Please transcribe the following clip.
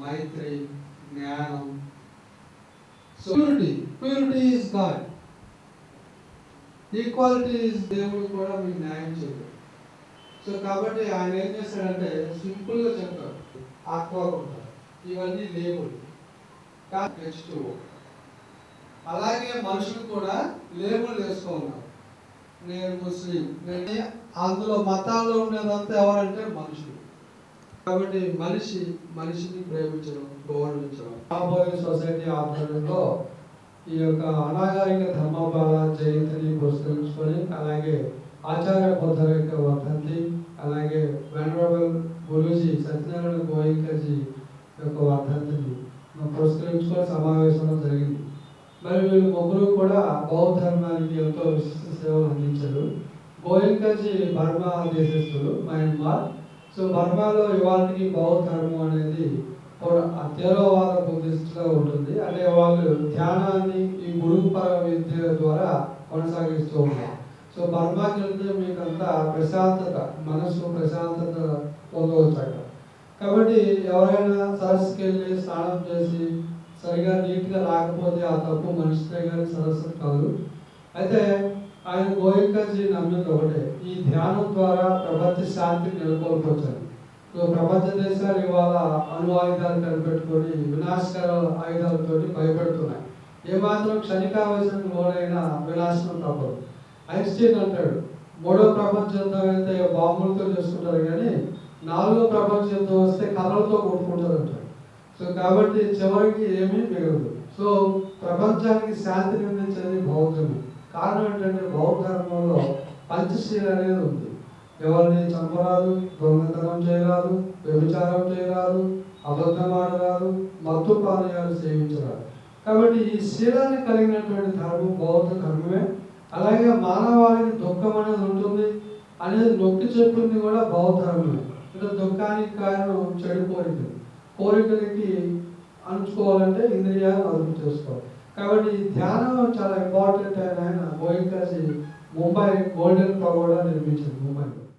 మైత్రి జ్ఞానం so purity purity is god equality is దేవుడు కూడా మీకు న్యాయం చేయడు. సో కాబట్టి ఆయన ఏం చేస్తాడంటే సింపుల్గా చెప్తాడు. ఆత్మ ఉంటారు ఇవన్నీ లేబుల్. నెక్స్ట్ అలాగే మనుషులు కూడా లేబుల్ వేస్తూ నేను ముస్లిం. అందులో మతాల్లో ఉండేదంతా ఎవరంటే మనుషులు. కాబట్టి మనిషి మనిషిని ప్రేమించడం గౌరవించడం. రాబోయే సొసైటీ ఆధ్వర్యంలో ఈ యొక్క అనాగరిక ధర్మపాల జయంతిని పురస్కరించుకొని అలాగే ఆచార్య బుద్ధ యొక్క వర్ధంతి అలాగే వెనరబుల్ గురూజీ సత్యనారాయణ గోయింకజీ యొక్క వర్ధంతిని పురస్కరించుకొని సమావేశంలో జరిగింది. మరి వీళ్ళు ముగ్గురు కూడా బౌద్ధ ధర్మానికి ఎంతో విశిష్ట సేవలు అందించారు. గోయింకజీ బర్మా దేశస్తులు మయన్మార్ సో బర్మాలో ఇవాళకి బౌద్ధ ధర్మం అనేది కూడా బుద్ధిస్టులో ఉంటుంది. అంటే వాళ్ళు ధ్యానాన్ని ఈ గురుపర విద్య ద్వారా కొనసాగిస్తూ ఉంటారు సో బర్మాకి వెళ్తే మీకు అంతా ప్రశాంతత మనసు ప్రశాంతత పొందవచ్చు అక్కడ కాబట్టి ఎవరైనా సరస్సుకి వెళ్ళి స్నానం చేసి సరిగా నీట్గా రాకపోతే ఆ తప్పు మనిషిదే కానీ సరస్సు కాదు. అయితే ఆయన గోయంకర్జీ నమ్మింది ఒకటే. ఈ ధ్యానం ద్వారా ప్రపంచ శాంతిని నెలకొల్పొచ్చారు. సో ప్రపంచ దేశాలు ఇవాళ అణు ఆయుధాలు కనిపెట్టుకొని వినాశకర ఆయుధాలతో భయపెడుతున్నాయి. ఏమాత్రం క్షణికావేశం లోనైనా వినాశనం తప్పదు. ఐన్స్టీన్ అంటాడు మూడో ప్రపంచ యుద్ధం అయితే బాంబులతో చేసుకుంటారు కానీ నాలుగో ప్రపంచ యుద్ధం వస్తే కర్రలతో కొట్టుకుంటారు అంటాడు. సో కాబట్టి చివరికి ఏమీ మిగలదు. సో ప్రపంచానికి శాంతి నిర్మించేది బౌద్ధమే. కారణం ఏంటంటే బౌద్ధ ధర్మంలో పంచశీల అనేది ఉంది. ఎవరిని చంపరాదు దొంగతనం చేయరాదు వ్యభిచారం చేయరాదు అబద్ధం ఆడరాదు మత్తు పానీయాలు సేవించరాదు. కాబట్టి ఈ శీలాన్ని కలిగినటువంటి ధర్మం బౌద్ధ ధర్మమే. అలాగే మానవాళికి దుఃఖం అనేది ఉంటుంది అనేది నొక్కి చెప్పింది కూడా బౌద్ధ ధర్మమే. అంటే దుఃఖానికి కారణం చెడు కోరికలు. కోరికలకి అణుచుకోవాలంటే ఇంద్రియాలు అదుపు చేసుకోవాలి. కాబట్టి ధ్యానం చాలా ఇంపార్టెంట్ అని ఆయన. గోయింకాసి ముంబై గోల్డెన్ పగోడా నిర్మించారు ముంబైలో.